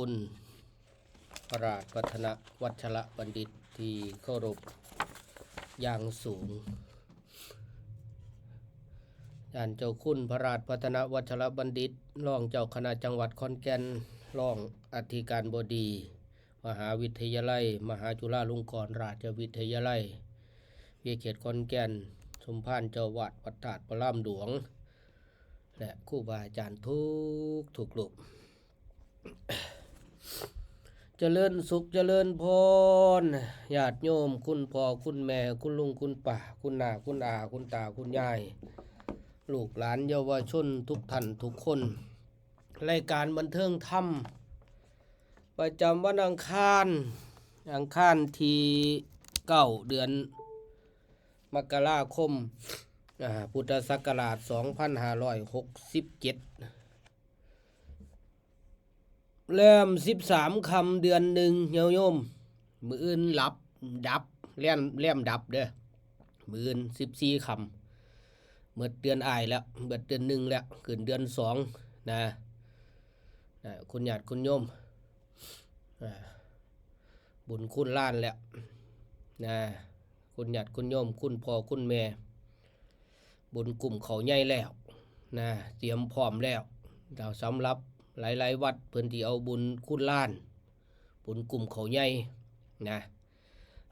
คุณพระราชวัฒนวัชระบัณฑิตที่เคารพอย่างสูงท่านเจ้าคุณพระราชวัฒนวัชระบัณฑิตรองเจ้าคณะจังหวัดขอนแก่นรองอธิการบดี มหาวิทยาลัย มหาจุฬาลงกรณราชวิทยาลัยเวิเขตขอนแก่น สมภารเจ้าวัดวัดถาดพระรามหลวง และครูบาอาจารย์ทุกทุกรู ปเจริญสุขเจริญพรญาติโยม คุณพ่อคุณแม่ คุณลุงคุณป้าคุณนาคุณอาคุณตาคุณยาย ลูกหลานเยาวชนทุกท่านทุกคน รายการบันเทิงธรรม ประจำวันอังคาร อังคารที่เก้าเดือน มกราคมอ่าพุทธศักราช 2567 เริ่ม13คำเดือนหนึ่งโยโยม มืออื่นหลับ ดับเล่มเล่มดับเด้อมืออื่น14คำเมื่อเดือนอายแล้วเมื่อเดือนหนึ่งแล้วขึ้นเดือนสองนะนะคุณญาติคุณโยมอ่าบุญคุณล้านแล้วนะคุณญาติคุณโยม คุณพ่อคุณแม่ บุญกลุ่มเขาใหญ่แล้วนะเตรียมพร้อมแล้วเราสำหรับ หลายๆ วัดเพิ่นที่เอาบุญคุณล้าน บุญกลุ่มเขาใหญ่นะ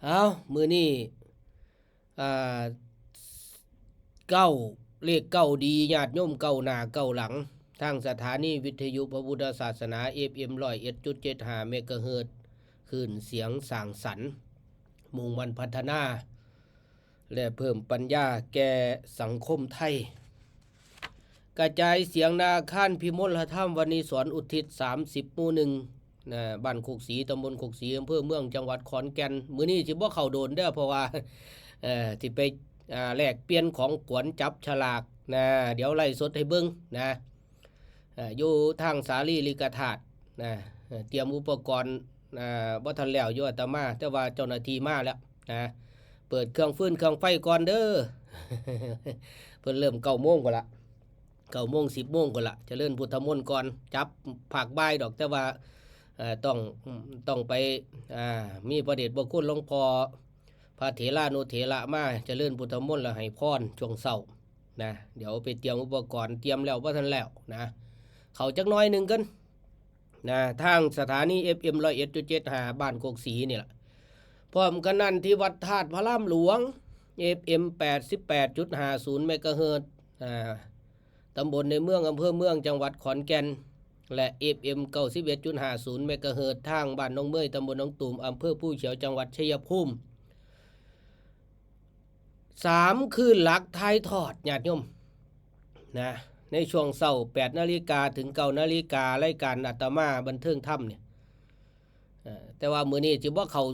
เอามือนี้อ่าเก้าเลขเก้าดีญาติโยมเก้าหน้าเก้าหลัง ทางสถานีวิทยุพระพุทธศาสนา FM ร้อยเอ็ดจุดเจ็ดห้าเมกะเฮิรตซ์คลื่นเสียงสางสรรค์มุ่งมันพัฒนา และเพิ่มปัญญาแก่สังคมไทย กระจายเสียงนาข้านพิมลธรรมวันนี้สอนอุทิศ 30หมู่หนึ่งนะบ้านโคกศีตำบลโคกศีอำเภอเมืองจังหวัดขอนแก่น มื้อนี้สิบ่เข้าโดนเด้อเพราะว่าเอ่อที่ไปอ่าแลกเปลี่ยนของขวัญจับฉลากนะเดี๋ยวไล่สดให้เบิ่งนะอยู่ทางสาลีลิกธาตุนะเตรียมอุปกรณ์อ่าบ่ทันแล้วอยู่อาตมา แต่ว่าเจ้าหน้าที่มาแล้วนะเปิดเครื่องฟื้นเครื่องไฟก่อนเด้อเพิ่นเริ่มเก้าโมงกว่าละ เก้าโมงสิบโมงกว่าละจะเริ่มพุทธมนต์ก่อนจับผักใบดอกแต่ว่าต้องต้องไปมีประเด็จบคุณหลวงพอพระเถระนุเถระมาจะเริ่มพุทธมนต์แล้วให้พรช่วงเช้านะเดี๋ยวไปเตรียมอุปกรณ์เตรียมแล้วว่าทันแล้วนะเขาจักน้อยหนึ่งกันนะทางสถานี FM ร้อยเอ็ดจุดเจ็ดหาบ้านโคกศรีนี่แหละพร้อมกันนั้นที่วัดธาตุพระรามหลวง FM 88.50เมกะเฮิรตซ์อ่า ตำบลในเมืองอำเภอเมืองจังหวัดขอนแก่น และ FM 91.50เมกะเฮิรตซ์ทางบ้านหน้องเมยตำบลหน้องตูมอำเภอผู้เขียวจังหวัดชัยภูมิสามคืนหลักทายทอดญาติโยมนะในช่วงเช้า8นาฬิกาถึง9นาฬิการายการอัตมาบันเทิงถ้ำเนี่ยแต่ว่ามือนี้จิบ่เขา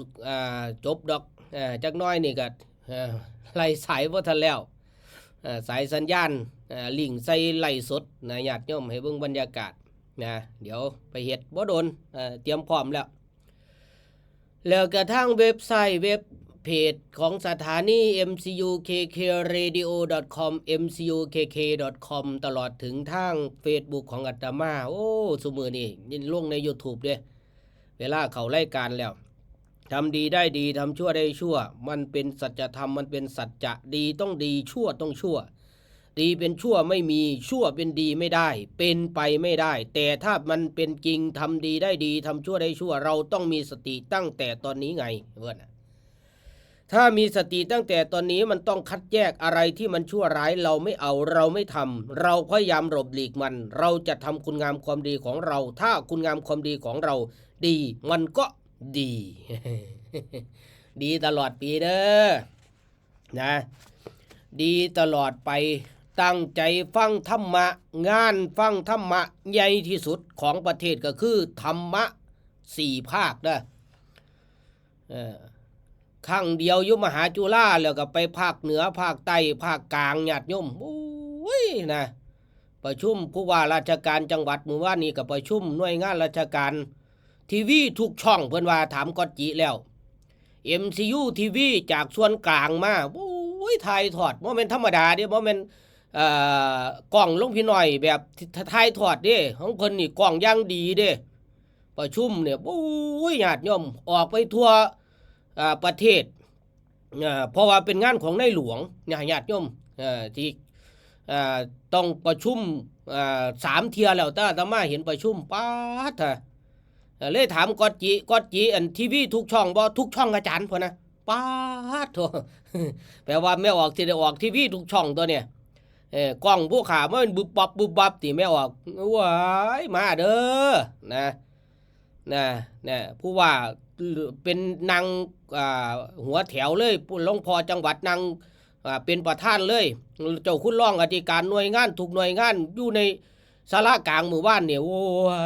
าจบดอกอจักน้อยนี่ก็ไล่สายบ่ทันแล้วสายสัญญาณ ลิงใส่ไล่สดนะญาติโยมให้เบิ่งบรรยากาศนะเดี๋ยวไปเฮ็ดบ่โดนเตรียมพร้อมแล้ว แล้วกระทั่งเว็บไซต์เว็บเพจของสถานี mcukkradio.com mcukk.com ตลอดถึงทาง Facebook ของอาตมา โอ้ สมือนี่นี่ลงใน YouTube เด้เวลาเขาไล่การแล้วทำดีได้ดีทำชั่วได้ชั่ว มันเป็นสัจธรรมมันเป็นสัจจะดีต้องดีชั่วต้องชั่ว ดีเป็นชั่วไม่มีชั่วเป็นดีไม่ได้ เป็นไปไม่ได้ แต่ถ้ามันเป็นจริงทำดีได้ดีทำชั่วได้ชั่วเราต้องมีสติตั้งแต่ตอนนี้ไงเพื่อนถ้ามีสติตั้งแต่ตอนนี้มันต้องคัดแยกอะไรที่มันชั่วร้ายเราไม่เอาเราไม่ทำเราพยายามหลบหลีกมัน เราจะทำคุณงามความดีของเรา ถ้าคุณงามความดีของเรา ดีมันก็ดี ดีตลอดปีเด้อนะ ดีตลอดไป ตั้งใจฟังธรรมะ งานฟังธรรมะใหญ่ที่สุดของประเทศก็คือ ธรรมะสี่ภาคเด้อเออข้างเดียวยุมหาจุฬาแล้วก็ไปภาคเหนือภาคใต้ภาคกลางญาติโยมโอ้ยนะประชุมผู้ว่าราชการจังหวัดมือว่านี่กับประชุมหน่วยงานราชการทีวีทุกช่องเพิ่อนว่าถามกอจิแล้ว MCU ทีวีจากส่วนกลางมาโอ้ยถ่ายทอดบ่แม่นธรรมดาเด้บ่แม่นเอ่อ กล้องลงพี่หน้อยแบบถ่ายทอดเด้ของเพิ่นนี่กล้องย่างดีเด้ประชุมเนี่ยโอ้ยญาติโยมออกไปทั่วประเทศเพราะว่าเป็นงานของในหลวงเนี่ยาติโยมเอ่อที่ต้องประชุมอ่าสามเทียแล้วต่อาตมาเห็นประชุมป้าดเถอะเอ่อเลยถามกอดจีกอดจีอันทีวีทุกช่องบ่ทุกช่องอาจารย์พอนะป้าดโถแปลว่าไม่ออกที่ได้ออกทีวีทุกช่องตัวเนี่ย เออกล้องผู้ขามันบุบบับบุบบับตีไม่ออกว้ายมาเด้อนะนะนะผู้ว่าเป็นนางหัวแถวเลยหลวงพอจังหวัดนางเป็นประธานเลย เจ้าคุณรองอธิการหน่วยงานทุกหน่วยงานอยู่ในสารากลางหมู่บ้านเนี่ยโอ้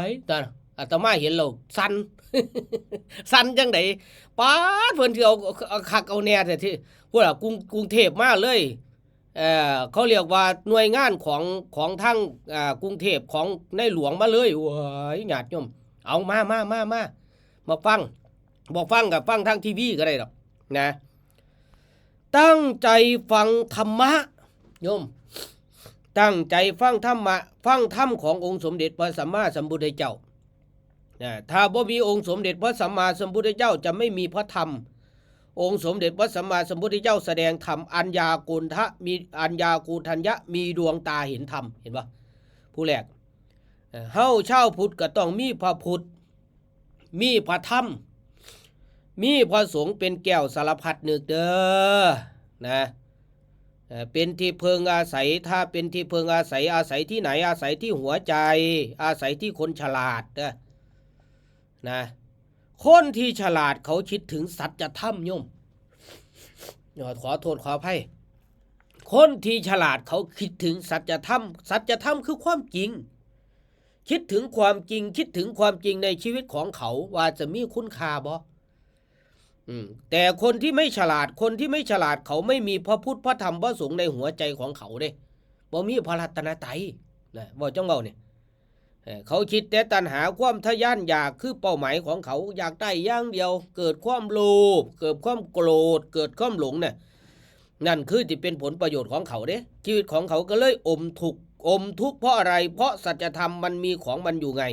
ยแต่อาตมาเห็นแล้วสันสันจังไดป้าเพิ่นสิเอาเอาคักเอาแน่แต่ที่พวกเรากรุงกรุงเทพมาเลย เอ่อเขาเรียกว่าหน่วยงานของของทั้งอ่ากรุงเทพของในหลวงมาเลยโอ้ยญาติโยมเอามามามามามาฟังบอกฟังกับฟังทางทีวีก็ได้หรอกนะ ตั้งใจฟังธรรมะโยม ตั้งใจฟังธรรมะฟังธรรมขององค์สมเด็จพระสัมมาสัมพุทธเจ้านะถ้าบ่มีองค์สมเด็จพระสัมมาสัมพุทธเจ้าจะไม่มีพระธรรม องค์สมเด็จพระสัมมาสัมพุทธเจ้าแสดงธรรมอัญญากุณทะมีอัญญากูทัญญะมีดวงตาเห็นธรรมเห็นปะผู้แรกเอ่อเฮาเช่าพุทธก็ต้องมีพระพุทธมีพระธรรม มีพระสงฆ์เป็นแก้วสารพัดนึกเด้อนะเป็นที่เพิงอาศัยถ้าเป็นที่เพิงอาศัยอาศัยที่ไหนอาศัยที่หัวใจ อาศัยที่คนฉลาดเด้อนะ คนที่ฉลาดเขาคิดถึงสัจธรรมยมเดี๋ยวขอโทษขออภัยคนที่ฉลาดเขาคิดถึงสัจธรรม สัจธรรมคือความจริง คิดถึงความจริง คิดถึงความจริงในชีวิตของเขาว่าจะมีคุณค่าบ่อืมแต่คนที่ไม่ฉลาดคนที่ไม่ฉลาดเขาไม่มีพระพุทธพระธรรมพระสงฆ์ในหัวใจของเขาเด้บ่มีพระรัตนตรัยนะบ่จ้องเบาเนี่ย เขาคิดแต่ตัณหาความทะยานอยากคือเป้าหมายของเขาอยากได้อย่างเดียว เกิดความโลภเกิดความโกรธ เกิดความหลงเนี่ยนั่นคือที่เป็นผลประโยชน์ของเขาเด้ชีวิตของเขาก็เลยอมทุกอมทุกข์เพราะอะไรเพราะสัจธรรมมันมีของมันอยู่ไง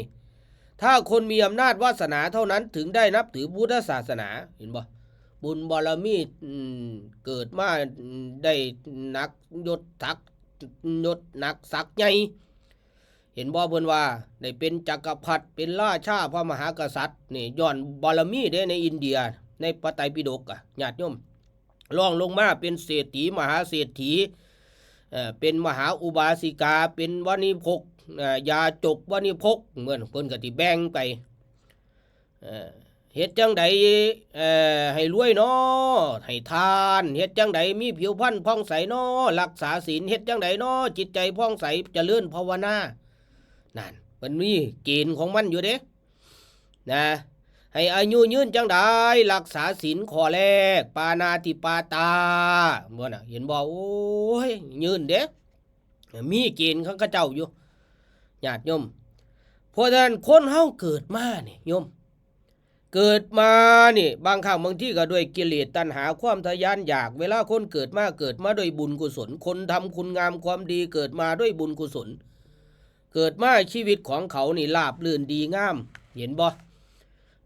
ถ้าคนมีอำนาจวาสนาเท่านั้นถึงได้นับถือพุทธศาสนาเห็นบ่บุญบารมีเกิดมาได้นักยศทักยศนักศักใหญ่ เห็นบ่เพิ่นว่าได้เป็นจักรพรรดิเป็นราชาพระมหากษัตริย์นี่ย้อนบารมีเด้ในอินเดีย ในปไตยปิฎกอะญาติโยมรองลงมาเป็นเศรษฐีมหาเศรษฐีเอ่อเป็นมหาอุบาสิกา เป็นวานิพกอ่อยาจกวานิพกเหมือนเพิ่นก็สิแบ่งไปเอ่อเฮ็ดจังใดเอ่อให้รวยเนาะให้ทานเฮ็ดจังใดมีผิวพรรณผ่องใสเนาะรักษาศีลเฮ็ดจังใดเนาะจิตใจผ่องใสเจริญภาวนา นั่นมันมีเกณฑ์ของมันอยู่เด้นะให้อายุยืนจังได้รักษาศีลข้อแรก ปานาติปาตาบ่น่ะเห็นบ่โอ้ยยืนเด้มีเกณฑ์ของเขาเจ้าอยู่ญาติโยมเพราะฉะนั้นคนเฮาเกิดมาเนี่ยโยม เกิดมานี่ บางครั้งบางที่ก็ด้วยกิเลสตัณหาความทะยานอยาก เวลาคนเกิดมาเกิดมาด้วยบุญกุศล คนทำคุณงามความดีเกิดมาด้วยบุญกุศล เกิดมาชีวิตของเขานี่ลาบลื่นดีงาม เห็นบ่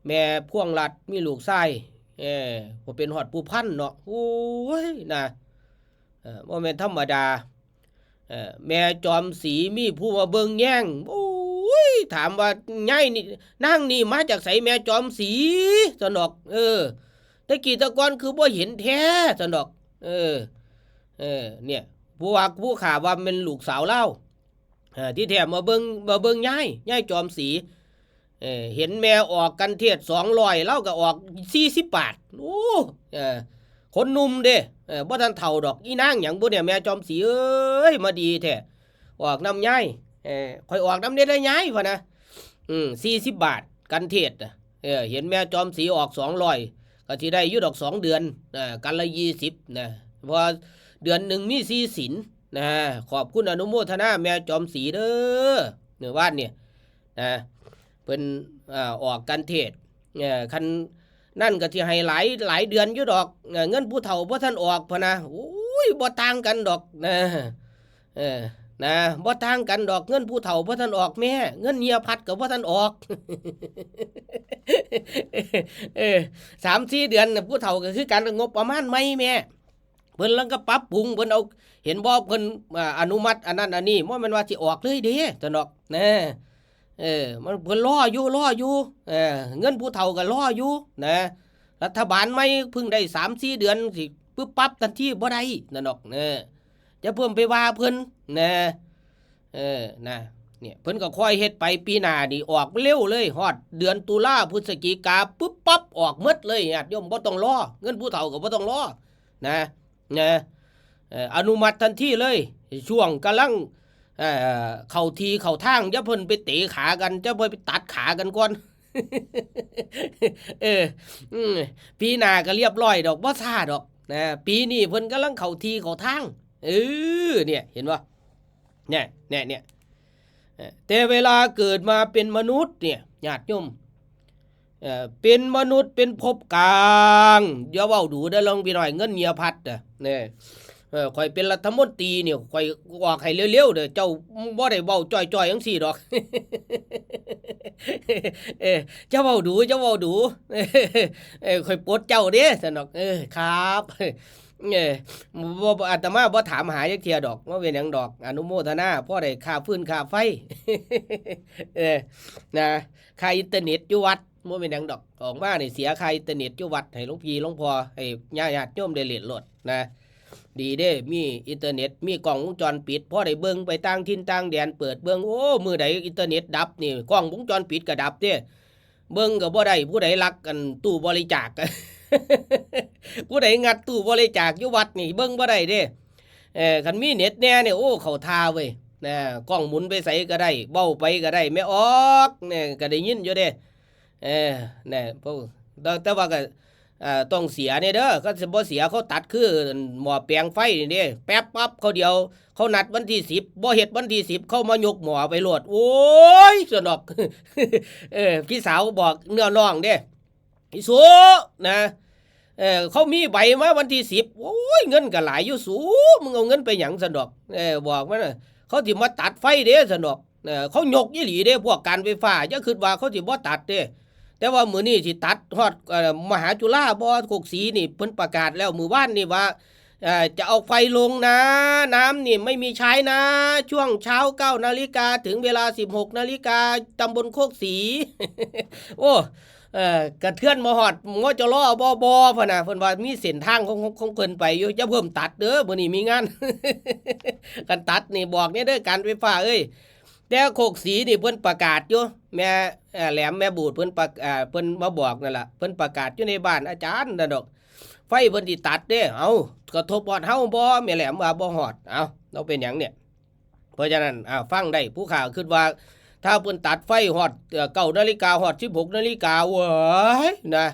แม่พ่วงรัดมีลูกชายเออบ่เป็นหอดผู้พันเนาะโอ้ยนะเออบ่แม่นธรรมดาเออแม่จอมสีมีผู้มาเบิงแย่งโอ้ยถามว่าไงนี่นางนี่มาจากไสแม่จอมสีสนอก เออตะกี้ตะกอนคือบ่เห็นแท้สนอก เออ เออ เนี่ยผู้ว่าผู้ข่าว่าเป็นลูกสาวเล่า ที่แถมมาเบิงมาเบิงย่ายย่ายจอมสีเเห็นแม่ออกกันเทศสองร้อยเล่าก็ออกสี่สิบบาทโอ้คนนุ่มเด้บ่ทันเฒ่าดอกอีนางหยังบ่เนี่ยแม่จอมสีเอ้ยมาดีแท้ออกน้ำย่ายเออค่อยออกน้ำเด็ดได้ย่ายพะนะอืมสี่สิบบาทกันเทศน่ะเออเห็นแม่จอมสีออกสองร้อยก็ที่ได้ยู่ดอกสองเดือนอกันละยี่สิบนะพราะเดือนหนึ่งมีสี่สิน นะขอบคุณอนุโมทนาแม่จอมสีเด้อเนื้อว่านเนี่ยนะเพิ่นอออกกันเทศเนี่ยคันนั่นก็ที่ให้หลายหลายเดือนอยู่ดอกเอ่อเงินผู้เฒ่าบ่ท่านออกพะนะโอ้ยบ่ต่างกันดอกนะเออนะบ่ต่างกันดอกเงินผู้เฒ่าบ่ทันออกแม่ เงินเมียพัดก็บ่ทันออกเออสามสี่เดือนน่ะผู้เฒ่าก็คือการงบประมาณไม่แม่ เพิ่นล้วก็ปรับปรุงเพิ่นเอาเห็นบ่เพิ่นอนุมัติอันนั้นอันนี้บ่แม่นว่าสิออกเลยเด้ซั่นดอกนะเออมันเพิ่นรออยู่รออยู่เออเงินผู้เฒ่าก็รออยู่นะรัฐบาลใหม่เพิ่งได้3-4เดือนสิปึ๊บปั๊บทันทีบ่ได้นั่นดอกเนะจะเพิ่มไปว่าเพิ่นนะเออนะเนี่ยเพิ่นก็ค่อยเฮ็ดไปปีหน้านี่ออกเร็วเลยฮอดเดือนตุลาพฤศจิกาปึ๊บปั๊บออกหมดเลยญาติโยมบ่ต้องรอเงินผู้เฒ่าก็บ่ต้องรอนะ นะเอ่ออนุมัติทันทีเลย ช่วงกำลังเอ่าทีเข้าทางจะเพิ่นไปเตะขากันจะเพิ่นไปตัดขากันก่อนเออปีหน้าก็เรียบร้อยดอกบ่ซ่าดอกนะปีนี้เพิ่นกำลังเข้าทีเข้าทางเออเนี่ยเห็นบ่เนี่ยเนี่ยเนี่ยแต่เวลาเกิดมาเป็นมนุษย์เนี่ยญาติโยม เป็นมนุษย์เป็นภพกลางอย่าเว้าดูได้ลองพี่น้อยเงินเมียพัดอะเนี่ยเออข่อยเป็นรัฐมนตรีเนี่ยข่อยออกให้เร็วๆเด้อเจ้าบ่ได้เว้าจ้อยๆจังซี่ดอกเออเจ้าเว้าดูเจ้าเว้าดูเออข่อยปลดเจ้าเด้สนอกเออครับเออบ่บ่อาตมาบ่ถามหาจักเทียดอกว่าเป็นหยังดอก อนุโมทนาพ่อได้ค่าฟื้นค่าไฟเออนะค่าอินเทอร์เน็ตอยู่วัด บ่เป็นหยังดอกออกมานี่เสียใค่าอินเทอร์เน็ตอยู่วัดให้หลวงพี่หลวงพ่อให้ญาติญาติยมได้เล่นโลดนะ ดีเด้ มีอินเทอร์เน็ต มีกล้องวงจรปิดพอได้เบิ่งไปต่างถิ่นต่างแดนเปิดเบิ่งโอ้มือใดอินเทอร์เน็ตดับนี่กล้องวงจรปิดก็ดับเด้เบิ่งก็บ่ได้ผู้ใดลักกันตู้บริจาคผู้ใดงัดตู้บริจาคยู่วัดนี่เบิ่งบ่ได้เด้เออคันมีเน็ตแน่เนี่ยโอ้เขาทาเว้ยนะกล้องหมุนไปใส่ก็ได้ เบ้าไปก็ได้ไม่ออกเนี่ยก็ได้ยินอยู่เด้ เออเนี่ยพวกแต่ว่าก็ต้องเสียเนี่ยเด้อก็สิบ่เสียเขาตัดคือหม้อแปลงไฟนี่เด้แป๊บปั๊บเขาเดียว เขานัดวันที่10บ่เฮ็ดวันที่10เขามายกหม้อไปโหลด โอ้ยสนอก เออพี่สาวบอกเนื้อน้องเด้อีสูนะเออเขามีใบมาวันที่สิบโอ้ยเงินก็หลายอยู่สูมึงเอาเงินไปหยังสนอกเออบอกมันน่ะเขาสิมาตัดไฟเด้สนอกเออเขายกยี่หลีเด้พวกการไฟฟ้าจะคิดว่าเขาสิบ่ตัดเด้ แต่ว่ามือนี้สิตัดฮอดมหาจุฬาบ่กกสีนี่เพิ่นประกาศแล้วมือว่านนี่ว่าจะเอาไฟลงนะ น้ำนี่ไม่มีใช้นะ ช่วงเช้า9นาฬิกาถึงเวลา 16นาฬิกาตำบลโคกสี โอ้เออกระเทือนมาฮอดงอจะล้อบ่บ่พนะเพิ่นว่ามีเส้นทางของของของเพิ่นไปอยู่จะเพิ่มตัดเด้อมื้อนี้มีงานกันตัดนี่บอกเนี่ยเด้อการไฟฟ้าเอ้ย แต่โคกสีนี่เพิ่นประกาศอยู่แม่แหลมแม่บูดเพิ่นประอ่าเพิ่นมาบอกนั่นล่ะเพิ่นประกาศอยู่ในบ้านอาจารย์นั่นดอก ไฟเพิ่นสิตัดเด้เอากระทบฮอดเฮาบ่แม่แหลมว่าบ่ฮอดเอาเราเป็นหยังเนี่ย เพราะฉะนั้นอ่าฟังได้ผู้ข่าวคิดว่า ถ้าเพิ่นตัดไฟฮอดเอ่อ9นาฬิกาฮอด16นาฬิกาเว้ยนะ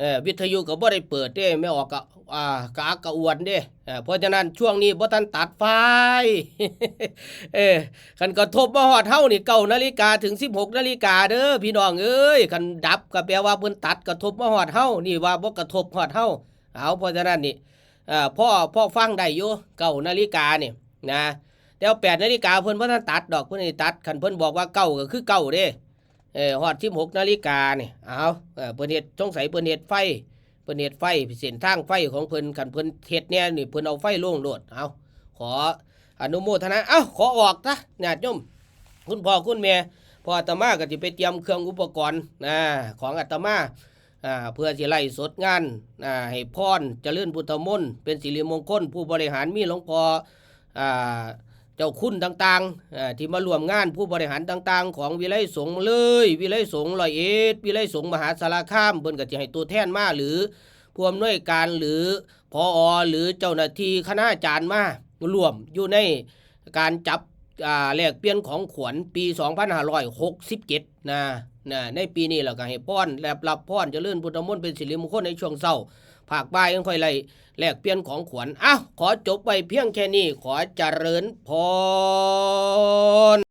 เออวิทยุก็บ่ได้เปิดเด้ไม่ออกก็อ่ากะกะอวนเด้เพราะฉะนั้นช่วงนี้บ่ทันตัดไฟเออคันกระทบมาฮอดเฮานี่เก้านาฬิกาถึง 16นาฬิกาเด้อพี่น้องเอ้ยคันดับก็แปลว่าเพิ่นตัดกระทบมาฮอดเฮานี่ว่าบ่กระทบฮอดเฮาเอาเพราะฉะนั้นนี่เอ่อพ่อพ่อฟังได้อยู่เก้านาฬิกานี่นะแต่ว่า8นาฬิกาเพิ่นบ่ทันตัดดอกเพิ่นนี่ตัดคันเพิ่นบอกว่าเก้าก็คือเก้าเด้ เออฮอด16นาฬิกาเนี่ยเอาเออเพิ่นเฮ็ดสงสัยเพิ่นเฮ็ดไฟเพิ่นเฮ็ดไฟเส้นทางไฟของเพิ่นคันเพิ่นเฮ็ดแน่ยนี่เพิ่นเอาไฟลงโลดเอาขออนุโมทนาเอ้าขอออกนะญาติโยมคุณพ่อคุณแม่พออาตมาก็จะไปเตรียมเครื่องอุปกรณ์นะของอาตมาอ่าเพื่อสิไล่สดงานอ่าให้พรเจริญพุทธมนต์เป็นสิริมงคลผู้บริหารมีหลวงพ่ออ่า เจ้าคุณต่างๆที่มารวมงานผู้บริหารต่าง ๆ ของวิไลสงเลย วิไลสงฆ์ร้อยเอ็ดวิไลสงมหาสารคามเพิ่นก็จะให้ตัวแทนมาหรือผู้อำนวยการหรือพออหรือเจ้าหน้าที่คณาจารย์มารวมอยู่ในการจับอ่าแลกเปลี่ยนของขวัญปี 2567นะนะในปีนี้เราก็ให้พรแลบรับพรเจะเลื่อนพุทธมนต์เป็นสิริมงคลในช่วงเศร้า ภาคบ่ายยังค่อยไล่ แลกเปลี่ยนของขวัญอ้าวขอจบไปเพียงแค่นี้ขอเจริญพร